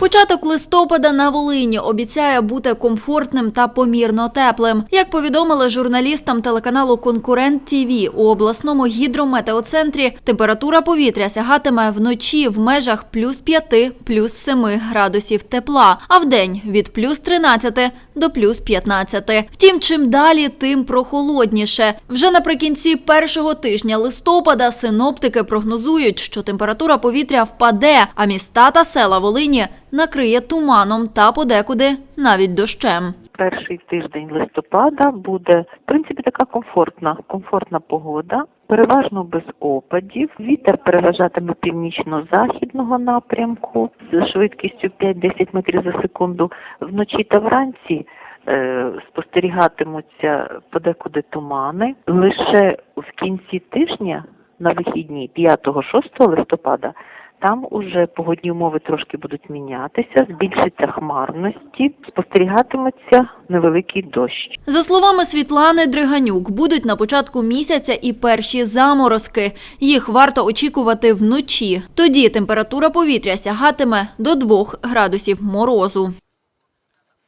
Початок листопада на Волині обіцяє бути комфортним та помірно теплим. Як повідомили журналістам телеканалу Конкурент ТІВІ, у обласному гідрометеоцентрі температура повітря сягатиме вночі в межах плюс 5, плюс 7 градусів тепла, а в день від плюс 13 до плюс 15. Втім, чим далі, тим прохолодніше. Вже наприкінці першого тижня листопада синоптики прогнозують, що температура повітря впаде, а міста та села Волині накриє туманом та подекуди навіть дощем. перший тиждень листопада буде в принципі така комфортна, комфортна погода. Переважно без опадів. Вітер переважатиме північно-західного напрямку з швидкістю 5-10 метрів за секунду. Вночі та вранці спостерігатимуться подекуди тумани. Лише в кінці тижня на вихідні 5-6 листопада там уже погодні умови трошки будуть мінятися, збільшиться хмарності, спостерігатиметься невеликий дощ. За словами Світлани Дриганюк, будуть на початку місяця і перші заморозки. Їх варто очікувати вночі. Тоді температура повітря сягатиме до 2 градусів морозу.